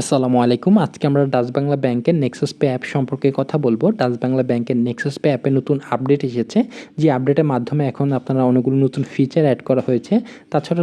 আসসালামু আলাইকুম। আজকে আমরা ডাচ বাংলা ব্যাংকের নেক্সাস পে অ্যাপ সম্পর্কে কথা বলব। ডাচ বাংলা ব্যাংকের নেক্সাস পে অ্যাপে নতুন আপডেট এসেছে। যে আপডেটের মাধ্যমে এখন আপনারা অনেকগুলো নতুন ফিচার অ্যাড করা হয়েছে। তাছাড়া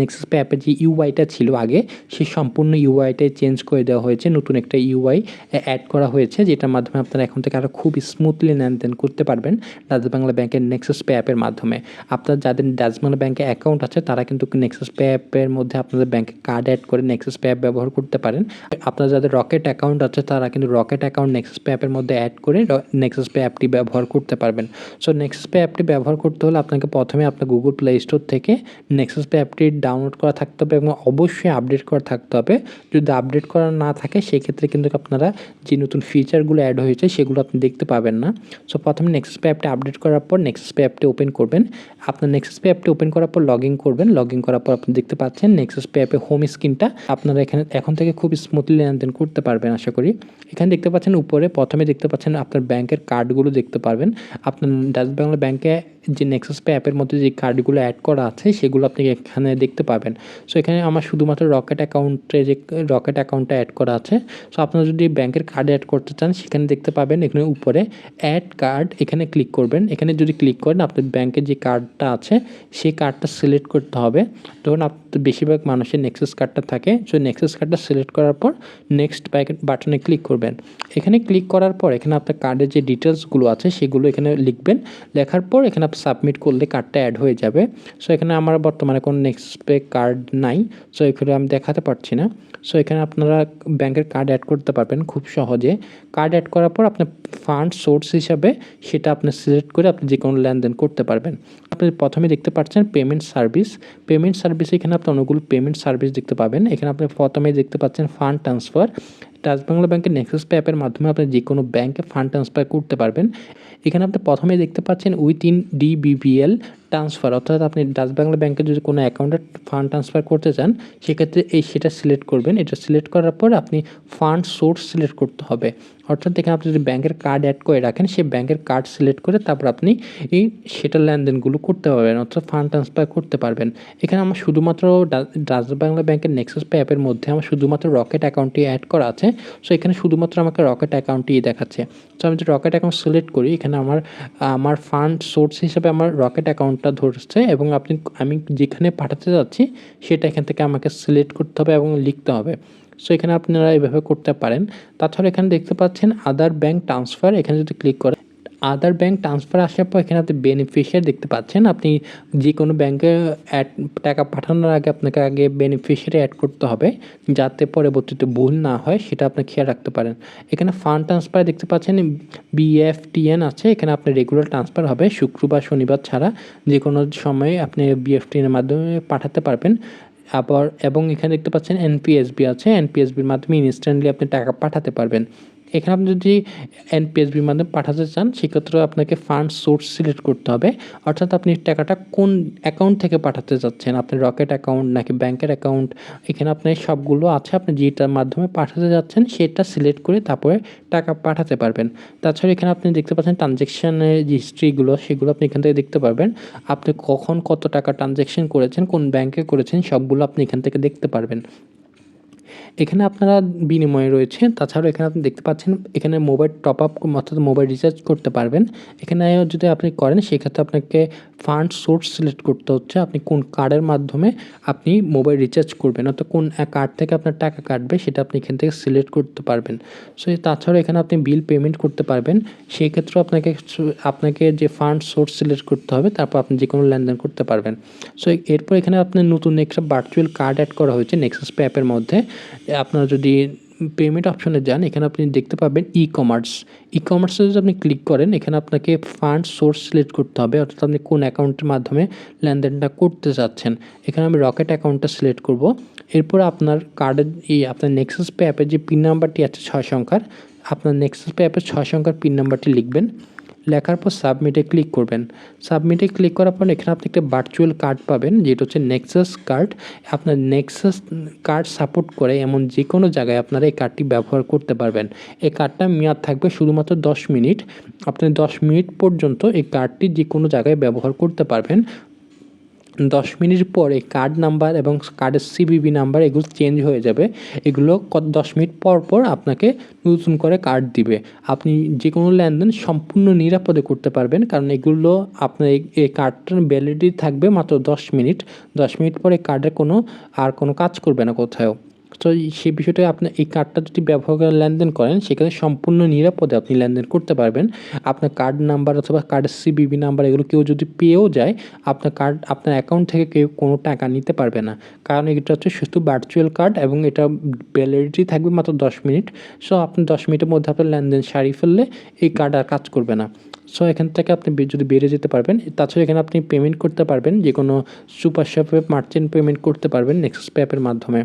নেক্সাস পে অ্যাপের যে ইউআইটা ছিল আগে সেই সম্পূর্ণ ইউআইটাই চেঞ্জ করে দেওয়া হয়েছে। নতুন একটা ইউআই অ্যাড করা হয়েছে, যেটার মাধ্যমে আপনারা এখন থেকে আরও খুব স্মুথলি লেনদেন করতে পারবেন ডাচ বাংলা ব্যাংকের নেক্সাস পে অ্যাপের মাধ্যমে। আপনার যাদের ডাচ বাংলা ব্যাংকে অ্যাকাউন্ট আছে, তারা কিন্তু নেক্সাস পে অ্যাপের মধ্যে আপনাদের ব্যাংকে কার্ড অ্যাড করে নেক্সাস পে অ্যাপ ব্যবহার করতে পারেন। আপনার যাদের রকেট অ্যাকাউন্ট আছে, তারা কিন্তু রকেট অ্যাকাউন্ট নেক্সাস পে অ্যাপের মধ্যে অ্যাড করে নেক্সাস পে অ্যাপটি ব্যবহার করতে পারবেন। সো নেক্সাস পে অ্যাপটি ব্যবহার করতে হলে আপনাকে প্রথমে আপনার গুগল প্লে স্টোর থেকে নেক্সাস পে অ্যাপটি ডাউনলোড করা থাকতে হবে এবং অবশ্যই আপডেট করা থাকতে হবে। যদি আপডেট করা না থাকে, সেক্ষেত্রে কিন্তু আপনারা যে নতুন ফিচারগুলো অ্যাড হয়েছে, সেগুলো আপনি দেখতে পাবেন না। সো প্রথমে নেক্সাস পে অ্যাপটি আপডেট করার পর নেক্সাস পে অ্যাপটি ওপেন করবেন। আপনার নেক্সাস পে অ্যাপটি ওপেন করার পর লগ ইন করবেন। লগ ইন করার পর আপনি দেখতে পাচ্ছেন নেক্সাস পে অ্যাপে হোম স্ক্রিনটা আপনারা এখানে, এখন থেকে খুব স্মুথলি লেনদেন করতে পারবেন আশা করি। এখানে দেখতে পাচ্ছেন উপরে প্রথমে দেখতে পাচ্ছেন আপনার ব্যাংকের কার্ডগুলো দেখতে পারবেন। আপনার ডাচ বাংলা ব্যাংকে যে নেক্সাস পে অ্যাপের মধ্যে যে কার্ডগুলো অ্যাড করা আছে, সেগুলো আপনি এখানে দেখতে পাবেন। সো এখানে আমার শুধুমাত্র রকেট অ্যাকাউন্টে যে রকেট অ্যাকাউন্টটা অ্যাড করা আছে। সো আপনারা যদি ব্যাংকের কার্ড অ্যাড করতে চান, সেখানে দেখতে পাবেন এখানে উপরে অ্যাড কার্ড এখানে ক্লিক করবেন। এখানে যদি ক্লিক করেন আপনার ব্যাংকের যে কার্ডটা আছে, সেই কার্ডটা সিলেক্ট করতে হবে। ধরুন আপনার বেশিরভাগ মানুষের নেক্সাস কার্ডটা থাকে। সো নেক্সাস কার্ডটা সিলেক্ট করার পর নেক্সট বাটনে ক্লিক করবেন। এখানে ক্লিক করার পর এখানে আপনার কার্ডের যে ডিটেলসগুলো আছে, সেগুলো এখানে লিখবেন। লেখার পর এখানে আপনি সাবমিট করলে কার্ডটা অ্যাড হয়ে যাবে। সো এখানে আমার বর্তমানে কোনো নেক্সট পে কার্ড নাই। সো এখানে আমি দেখাতে পারছি না। সো এখানে আপনারা ব্যাংকের কার্ড অ্যাড করতে পারবেন খুব সহজে। কার্ড অ্যাড করার পর আপনার ফান্ড সোর্স হিসাবে সেটা আপনি সিলেক্ট করে আপনি যে কোনো লেনদেন করতে পারবেন। আপনি প্রথমে দেখতে পাচ্ছেন পেমেন্ট সার্ভিস পেমেন্ট সার্ভিস এখানে আপনি অনেকগুলো পেমেন্ট সার্ভিস দেখতে পাবেন। এখানে আপনি প্রথমে দেখতে পাচ্ছেন ফান্ড ট্রান্সফার বাংলা ব্যাংকের নেক্সাস পে অ্যাপের মাধ্যমে আপনি যে কোনো ব্যাংকে ফান্ড ট্রান্সফার করতে পারবেন। এখানে আপনি প্রথমে দেখতে পাচ্ছেন উইথ ইন ডিবিবিএল ট্রান্সফার অর্থাৎ আপনি ডাচ বাংলা ব্যাংকে যদি কোনো অ্যাকাউন্টে ফান্ড ট্রান্সফার করতে চান, সেক্ষেত্রে এই সেটা সিলেক্ট করবেন। এটা সিলেক্ট করার পর আপনি ফান্ড সোর্স সিলেক্ট করতে হবে। অর্থাৎ এখানে আপনি যদি ব্যাংকের কার্ড অ্যাড করে রাখেন, সেই ব্যাংকের কার্ড সিলেক্ট করে তারপর আপনি এই সেটার লেনদেনগুলো করতে পারবেন, অর্থাৎ ফান্ড ট্রান্সফার করতে পারবেন। এখানে আমার শুধুমাত্র ডাচ বাংলা ব্যাংকের নেক্সাস পে অ্যাপের মধ্যে আমার শুধুমাত্র রকেট অ্যাকাউন্টটি অ্যাড করা আছে। সো এখানে শুধুমাত্র আমাকে রকেট অ্যাকাউন্টটি দেখাচ্ছে। সো আমি যদি রকেট অ্যাকাউন্ট সিলেক্ট করি, এখানে আমার আমার ফান্ড সোর্স হিসেবে আমার রকেট অ্যাকাউন্টটা ধরছে এবং আপনি, আমি যেখানে পাঠাতে যাচ্ছি, সেটা এখান থেকে আমাকে সিলেক্ট করতে হবে এবং লিখতে হবে। সো এখানে আপনারা এভাবে করতে পারেন। তাছাড়া এখানে দেখতে পাচ্ছেন আদার ব্যাংক ট্রান্সফার এখানে যদি ক্লিক করেন আদার ব্যাংক ট্রান্সফার আসার পর এখানে আপনি বেনিফিশিয়ারি দেখতে পাচ্ছেন। আপনি যে কোনো ব্যাংকে অ্যাড টাকা পাঠানোর আগে আপনাকে আগে বেনিফিশিয়ারি অ্যাড করতে হবে, যাতে পরবর্তীতে ভুল না হয়, সেটা আপনি খেয়াল রাখতে পারেন। এখানে ফান্ড ট্রান্সফার দেখতে পাচ্ছেন বিএফটিএন আছে। এখানে আপনি রেগুলার ট্রান্সফার হবে, শুক্রবার, শনিবার ছাড়া যে কোনো সময়ে আপনি বিএফটিএনের মাধ্যমে পাঠাতে পারবেন। আবার এবং এখানে দেখতে পাচ্ছেন এনপিএসবি আছে। এনপিএসবির মাধ্যমে ইনস্ট্যান্টলি আপনি টাকা পাঠাতে পারবেন। এখানে আপনি যদি এনপিএসবির মাধ্যমে পাঠাতে চান, সেক্ষেত্রে আপনাকে ফান্ড সোর্স সিলেক্ট করতে হবে। অর্থাৎ আপনি টাকাটা কোন অ্যাকাউন্ট থেকে পাঠাতে চাচ্ছেন আপনি রকেট অ্যাকাউন্ট নাকি ব্যাংকের অ্যাকাউন্ট এখানে আপনার সবগুলো আছে, আপনি যেটার মাধ্যমে পাঠাতে যাচ্ছেন, সেটা সিলেক্ট করে তারপরে টাকা পাঠাতে পারবেন। তাছাড়া এখানে আপনি দেখতে পাচ্ছেন ট্রানজ্যাকশানের যে হিস্ট্রিগুলো সেগুলো আপনি এখান থেকে দেখতে পারবেন। আপনি কখন কত টাকা ট্রানজ্যাকশন করেছেন, কোন ব্যাংকে করেছেন, সবগুলো আপনি এখান থেকে দেখতে পারবেন। এখানে আপনারা বিনিময়ে রয়েছে। তাছাড়াও এখানে আপনি দেখতে পাচ্ছেন, এখানে মোবাইল টপ আপ অর্থাৎ মোবাইল রিচার্জ করতে পারবেন। এখানে যদি আপনি করেন, সেক্ষেত্রে আপনাকে ফান্ড সোর্স সিলেক্ট করতে হচ্ছে। আপনি কোন কার্ডের মাধ্যমে আপনি মোবাইল রিচার্জ করবেন, অর্থাৎ কোন কার্ড থেকে আপনার টাকা কাটবে, সেটা আপনি এখান থেকে সিলেক্ট করতে পারবেন। সো তাছাড়াও এখানে আপনি বিল পেমেন্ট করতে পারবেন। সেই ক্ষেত্রেও আপনাকে আপনাকে যে ফান্ড সোর্স সিলেক্ট করতে হবে, তারপর আপনি যে কোনো লেনদেন করতে পারবেন। সো এরপর এখানে আপনার নতুন একটা ভার্চুয়াল কার্ড অ্যাড করা হয়েছে নেক্সাস পে অ্যাপের মধ্যে। আপনারা যদি পেমেন্ট অপশনে যান, এখানে আপনি দেখতে পাবেন ই কমার্স ই কমার্সে যদি আপনি ক্লিক করেন, এখানে আপনাকে ফান্ড সোর্স সিলেক্ট করতে হবে। অর্থাৎ আপনি কোন অ্যাকাউন্টের মাধ্যমে লেনদেনটা করতে চাচ্ছেন, এখানে আমি রকেট অ্যাকাউন্টটা সিলেক্ট করব। এরপর আপনার কার্ডের এই আপনার নেক্সাস পে অ্যাপের যে পিন নাম্বারটি আছে ছয় সংখ্যার, আপনার নেক্সাস পে অ্যাপের ছয় সংখ্যার পিন নাম্বারটি লিখবেন। লেখার পর সাবমিটে ক্লিক করবেন। সাবমিটে ক্লিক করার পর এখানে আপনি একটা ভার্চুয়াল কার্ড পাবেন, যেটা হচ্ছে নেক্সাস কার্ড আপনার নেক্সাস কার্ড সাপোর্ট করে এমন যে কোনো জায়গায় আপনারা এই কার্ডটি ব্যবহার করতে পারবেন। এই কার্ডটা মেয়াদ থাকবে শুধুমাত্র দশ মিনিট। আপনি দশ মিনিট পর্যন্ত এই কার্ডটি যে কোনো জায়গায় ব্যবহার করতে পারবেন। দশ মিনিট পরে কার্ড নাম্বার এবং কার্ডের সিবিবি নাম্বার এগুলো চেঞ্জ হয়ে যাবে। এগুলো দশ মিনিট পর পর আপনাকে নতুন করে কার্ড দিবে। আপনি যে কোনো লেনদেন সম্পূর্ণ নিরাপদে করতে পারবেন, কারণ এগুলো আপনার এই- এই কার্ডটার ভ্যালিডিটি থাকবে মাত্র দশ মিনিট। দশ মিনিট পরে কার্ডের কোনো আর কোনো কাজ করবে না কোথাও তো সেই বিষয়টা আপনি এই কার্ডটা যদি ব্যবহার করে লেনদেন করেন, সেখানে সম্পূর্ণ নিরাপদে আপনি লেনদেন করতে পারবেন। আপনার কার্ড নাম্বার অথবা কার্ডের সিবিবি নাম্বার এগুলো কেউ যদি পেয়েও যায়, আপনার কার্ড আপনার অ্যাকাউন্ট থেকে কেউ কোনো টাকা নিতে পারবে না। কারণ এটা হচ্ছে শুধু ভার্চুয়াল কার্ড এবং এটা ভ্যালিডিটি থাকবে মাত্র দশ মিনিট। সো আপনি দশ মিনিটের মধ্যে আপনার লেনদেন সারিয়ে ফেললে এই কার্ড আর কাজ করবে না। সো এখান থেকে আপনি যদি বেড়ে যেতে পারবেন, তাছাড়া এখানে আপনি পেমেন্ট করতে পারবেন যে কোনো সুপার শপে মার্চেন্ট পেমেন্ট করতে পারবেন নেক্সাস পে অ্যাপের মাধ্যমে।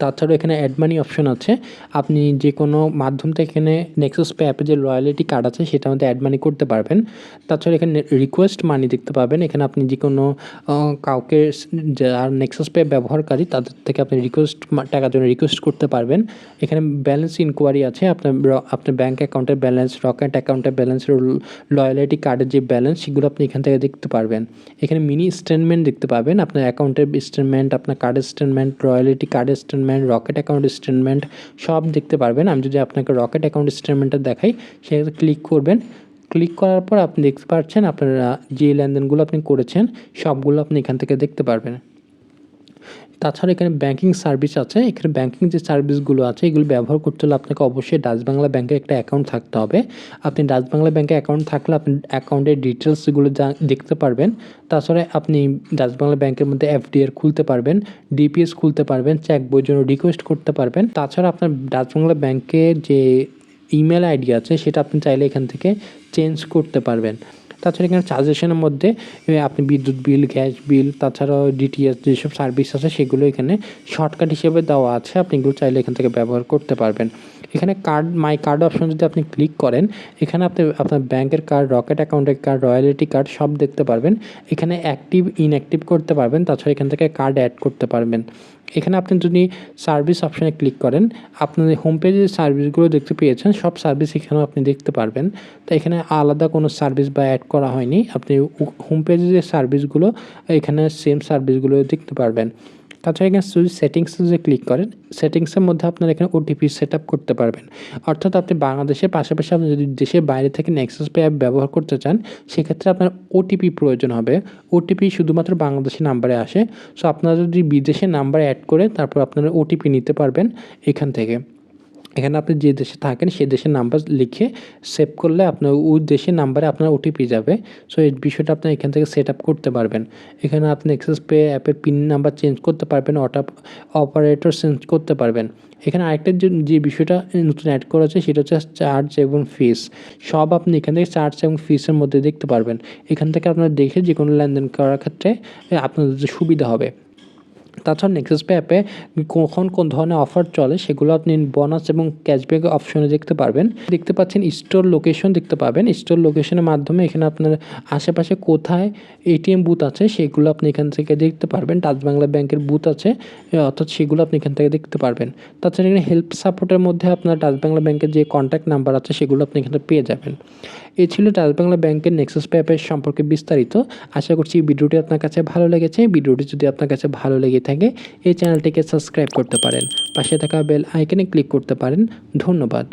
তাছাড়াও এখানে অ্যাড মানি অপশন আছে। আপনি যে কোনো মাধ্যম থেকে এখানে নেক্সাস পে অ্যাপে যে রয়্যালিটি কার্ড আছে, সেটার মধ্যে অ্যাড মানি করতে পারবেন। তাছাড়া এখানে রিকোয়েস্ট মানি দেখতে পাবেন। এখানে আপনি যে কোনো কাউকে যারা নেক্সাস পে ব্যবহারকারী, তাদের থেকে আপনি রিকোয়েস্ট টাকার জন্য রিকোয়েস্ট করতে পারবেন। এখানে ব্যালেন্স ইনকোয়ারি আছে। আপনার আপনার ব্যাঙ্ক অ্যাকাউন্টের ব্যালেন্স রকেট অ্যাকাউন্টের ব্যালেন্স লয়ালিটি কার্ডের যে ব্যালেন্স সেগুলো আপনি এখান থেকে দেখতে পারবেন। এখানে মিনি স্টেটমেন্ট দেখতে পাবেন। আপনার অ্যাকাউন্টের স্টেটমেন্ট আপনার কার্ডের স্টেটমেন্ট রয়্যালিটি কার্ডের স্টেটমেন্ট রকেট অ্যাকাউন্ট স্টেটমেন্ট সব দেখতে পারবেন। আমি যদি আপনাকে রকেট অ্যাকাউন্ট স্টেটমেন্টটা দেখাই সেটা ক্লিক করবেন। ক্লিক করার পর আপনি দেখতে পাচ্ছেন আপনারা যে লেনদেনগুলো আপনি করেছেন, সবগুলো আপনি এখান থেকে দেখতে পারবেন। তাছাড়া এখানে ব্যাংকিং সার্ভিস আছে। এখানে ব্যাংকিং যে সার্ভিসগুলো আছে, এগুলো ব্যবহার করতে হলে আপনাকে অবশ্যই ডাচ বাংলা ব্যাংকের একটা অ্যাকাউন্ট থাকতে হবে। আপনি ডাচ বাংলা ব্যাংকে অ্যাকাউন্ট থাকলে আপনি অ্যাকাউন্টের ডিটেলসগুলো যা দেখতে পারবেন। তাছাড়া আপনি ডাচ বাংলা ব্যাংকের মধ্যে এফডিআর খুলতে পারবেন ডিপিএস খুলতে পারবেন চেক বইয়ের জন্য রিকোয়েস্ট করতে পারবেন। তাছাড়া আপনার ডাচ বাংলা ব্যাংকে যে ইমেল আইডি আছে, সেটা আপনি চাইলে এখান থেকে চেঞ্জ করতে পারবেন। তাছাড়া এখানে চার্জেশনের মধ্যে আপনি বিদ্যুৎ বিল, গ্যাস বিল তাছাড়াও ডিটিএস যেসব সার্ভিস আছে, সেগুলো এখানে শর্টকাট হিসেবে দেওয়া আছে। আপনি এগুলো চাইলে এখান থেকে ব্যবহার করতে পারবেন। এখানে কার্ড মাই কার্ড অপশন যদি আপনি ক্লিক করেন, এখানে আপনি আপনার ব্যাংকের কার্ড রকেট অ্যাকাউন্টের কার্ড রয়্যালিটি কার্ড সব দেখতে পারবেন। এখানে অ্যাক্টিভ ইনঅ্যাক্টিভ করতে পারবেন, তাছাড়া এখান থেকে কার্ড অ্যাড করতে পারবেন। এখানে আপনি যদি সার্ভিস অপশনে ক্লিক করেন আপনার হোম পেজে যে সার্ভিসগুলো দেখতে পেয়েছেন, সব সার্ভিস এখানেও আপনি দেখতে পারবেন। তো এখানে আলাদা কোনো সার্ভিস বা অ্যাড করা হয়নি, আপনি হোম পেজে যে সার্ভিসগুলো এখানে সেম সার্ভিসগুলো দেখতে পারবেন। তাছাড়া এখানে যদি সেটিংসে যে ক্লিক করেন সেটিংসের মধ্যে আপনার এখানে ওটিপি সেট আপ করতে পারবেন। অর্থাৎ আপনি বাংলাদেশের পাশাপাশি আপনি যদি দেশের বাইরে থেকে নেক্সাস পে অ্যাপ ব্যবহার করতে চান, সেক্ষেত্রে আপনার ওটিপি প্রয়োজন হবে। ওটিপি শুধুমাত্র বাংলাদেশি নাম্বারে আসে। সো আপনারা যদি বিদেশে নাম্বার অ্যাড করে তারপর আপনারা ওটিপি নিতে পারবেন এখান থেকে। এখানে আপনি যে দেশে থাকেন সেই দেশের নাম্বার লিখে সেভ করলে আপনার ওই দেশের নাম্বারে আপনার ওটিপি যাবে। সো এই বিষয়টা আপনি এখান থেকে সেট আপ করতে পারবেন। এখানে আপনি এক্সেস পে অ্যাপের পিন নাম্বার চেঞ্জ করতে পারবেন অটা অপারেটর চেঞ্জ করতে পারবেন। এখানে আরেকটা যে বিষয়টা নতুন অ্যাড করা আছে সেটা হচ্ছে চার্জ এবং ফিস সব আপনি এখান থেকে চার্জ এবং ফিসের মধ্যে দেখতে পারবেন। এখান থেকে আপনার দেখে যে কোনো লেনদেন করার ক্ষেত্রে আপনাদের সুবিধা হবে। তাছাড়া নেক্সাস পে অ্যাপে কখন কোন ধরনের অফার চলে সেগুলো আপনি বোনাস এবং ক্যাশব্যাক অপশনে দেখতে পারবেন। দেখতে পাচ্ছেন স্টোর লোকেশন দেখতে পাবেন। স্টোর লোকেশনের মাধ্যমে এখানে আপনার আশেপাশে কোথায় এটিএম বুথ আছে সেগুলো আপনি এখান থেকে দেখতে পারবেন। টাচ বাংলা ব্যাংকের বুথ আছে অর্থাৎ সেগুলো আপনি এখান থেকে দেখতে পারবেন। তাছাড়া এখানে হেল্প সাপোর্টের মধ্যে আপনার ডাচ বাংলা ব্যাংকের যে কন্ট্যাক্ট নাম্বার আছে সেগুলো আপনি এখানে পেয়ে যাবেন। এই ছিল ডাচ বাংলা ব্যাংকের নেক্সাস পে অ্যাপের সম্পর্কে বিস্তারিত। আশা করছি ভিডিওটি আপনার কাছে ভালো লেগেছে। ভিডিওটি যদি আপনার কাছে ভালো লেগে থাকে এই চ্যানেলটিকে সাবস্ক্রাইব করতে পারেন। পাশে থাকা বেল আইকনে ক্লিক করতে পারেন। ধন্যবাদ।